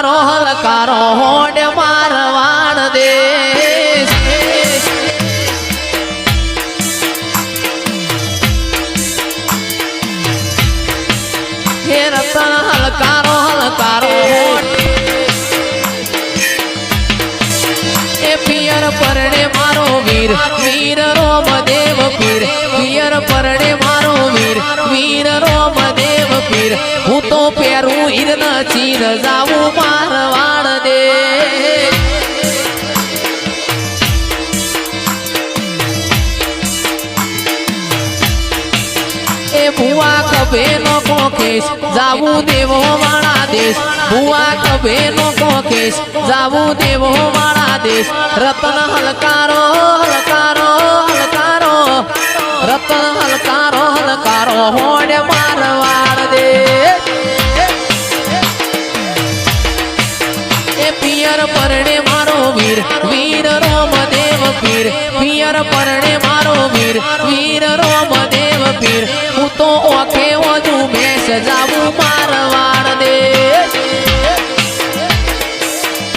હલકારો હલકારો હોડ મારવાણ દે. હે રતન હલકારો હલકારો એ પિયર પરણે મારો વીર વીર રોમ દેવ પીર મારો પીર. હું તો પહેરું ઈર ચીર જાવું મારવાડ દે. એ ભુવા કભે નો કોકેશ, જાવું દેવો મારા દેશ. ભુવા કભે નો કોકેશ, જાવું દેવો મારા દેશ. રતન હલકારો હલકારો હલકારો. રતન હલકારો હલકારો. હોડ પિયર પરણે મારો વીર વીર રોમદેવ પીર. પિયર પરણે મારો વીર વીર રોમદેવ પીર. હું તો ઓખે વધુ મેસ જાવું